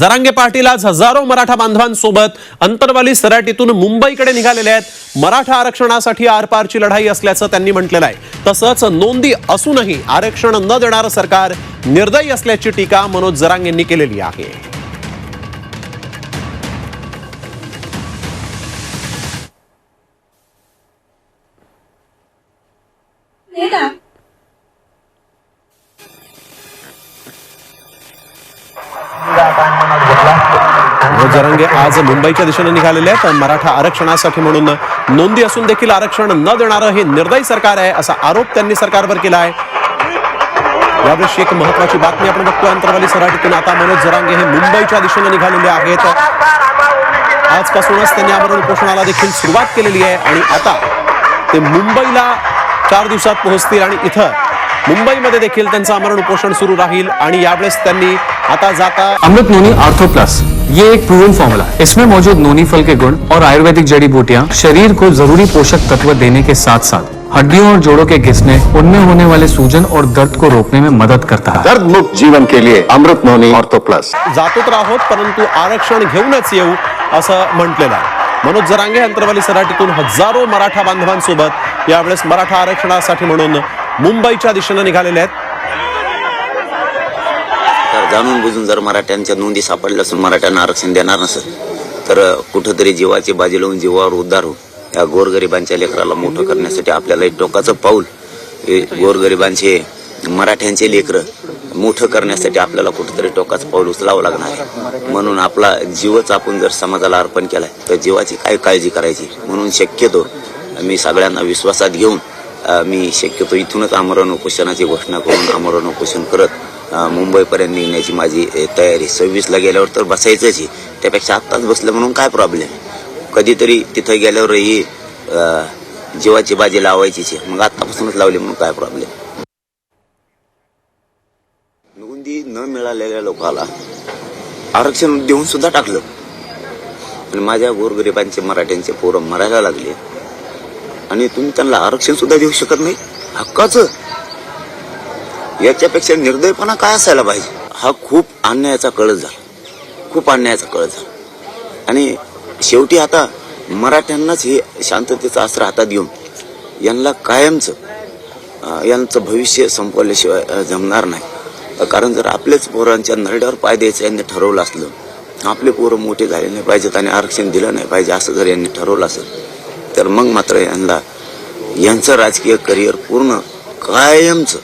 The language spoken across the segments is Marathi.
जरांगे पाटील आज हजारो मराठा बांधवांसोबत अंतरवाली सराटीतून मुंबईकडे निघालेले आहेत. मराठा आरक्षणासाठी आरपारची लढाई असल्याचं त्यांनी म्हटलेलं आहे. तसंच नोंदी असूनही आरक्षण न देणारं सरकार निर्दयी असल्याची टीका मनोज जरांगेंनी केलेली आहे. नेता जरांगे आज मुंबईच्या दिशेने निघालेले आहेत. मराठा आरक्षणासाठी म्हणून नोंदी असून देखील आरक्षण न देणारं हे निर्दयी सरकार आहे असा आरोप त्यांनी सरकारवर केला आहे. यावेळी एक महत्वाची बातमी आपण बघतोय. अंतरवाली सराटीतून आता मनोज जरांगे हे मुंबईच्या दिशेने निघालेले आहेत. आजपासूनच त्यांनी आमरण उपोषणाला देखील सुरुवात केलेली आहे आणि आता ते मुंबईला चार दिवसात पोहोचतील आणि इथं मुंबईमध्ये देखील त्यांचं आमरण उपोषण सुरू राहील आणि यावेळेस त्यांनी आता जाता अमृत नोनी आर्थो प्लस ये एक प्रूवन फॉर्मूला है। इसमें मौजूद नोनी फल के गुण और आयुर्वेदिक जड़ी बूटियाँ शरीर को जरूरी पोषक तत्व देने के साथ साथ हड्डियों और जोड़ों के घिसने उनमें होने वाले सूजन और दर्द को रोकने में मदद करता है। दर्द मुक्त जीवन के लिए अमृत नोनी ऑर्थो प्लस जातो तर आहोत परंतु आरक्षण घेऊनच येऊ असं म्हटलेलं आहे. मनोज जरांगे अंतरवाली सराटीतून हजारो मराठा बांधवांसोबत यावेळेस मराठा आरक्षणासाठी म्हणून मुंबईच्या दिशेने निघालेले आहेत. जाणून बुजून जर मराठ्यांच्या नोंदी सापडल्या असून मराठ्यांना आरक्षण देणार नसेल तर कुठंतरी जीवाची बाजी लावून जीवावर उद्धार होऊन या गोरगरिबांच्या लेकराला मोठं करण्यासाठी आपल्याला एक टोकाचं पाऊल हे गोरगरिबांचे मराठ्यांचे लेकरं मोठं करण्यासाठी आपल्याला कुठंतरी टोकाचं पाऊल उचलावं लागणार आहे. म्हणून आपला जीवच आपण जर समाजाला अर्पण केलाय तर जीवाची काय काळजी करायची? म्हणून शक्यतो मी सगळ्यांना विश्वासात घेऊन मी शक्यतो इथूनच आमरण उपोषणाची घोषणा करून आमरण उपोषण करत मुंबईपर्यंत निघण्याची माझी तयारी. सव्वीसला गेल्यावर तर बसायचंच आहे. त्यापेक्षा आत्ताच बसलं म्हणून काय प्रॉब्लेम कधीतरी तिथं गेल्यावरही ही जीवाची बाजी लावायचीच आहे. मग आत्तापासूनच लावली म्हणून काय प्रॉब्लेम नोंदी न मिळालेल्या लोकाला आरक्षण देऊन सुद्धा टाकलं. आणि माझ्या गोरगरिबांचे मराठ्यांचे पोरं मरायला लागले. आणि तुम्ही त्यांना आरक्षण सुद्धा देऊ शकत नाही? हक्काचं. याच्यापेक्षा निर्दयपणा काय असायला पाहिजे? हा खूप अन्यायाचा कळस झाला. खूप अन्यायाचा कळस झाला. आणि शेवटी आता मराठ्यांनाच हे शांततेचा अस्त्र हातात घेऊन यांना कायमचं यांचं भविष्य संपवल्याशिवाय जमणार नाही. कारण जर आपलेच पोरांच्या नरड्यावर पाय द्यायचं यांनी ठरवलं असलं आपले पोरं मोठे झाले नाही पाहिजेत आणि आरक्षण दिलं नाही पाहिजे असं जर यांनी ठरवलं असेल तर मग मात्र यांना यांचं राजकीय करिअर पूर्ण कायमचं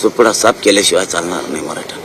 सुपडा साफ केल्याशिवाय चालणार नाही मराठा.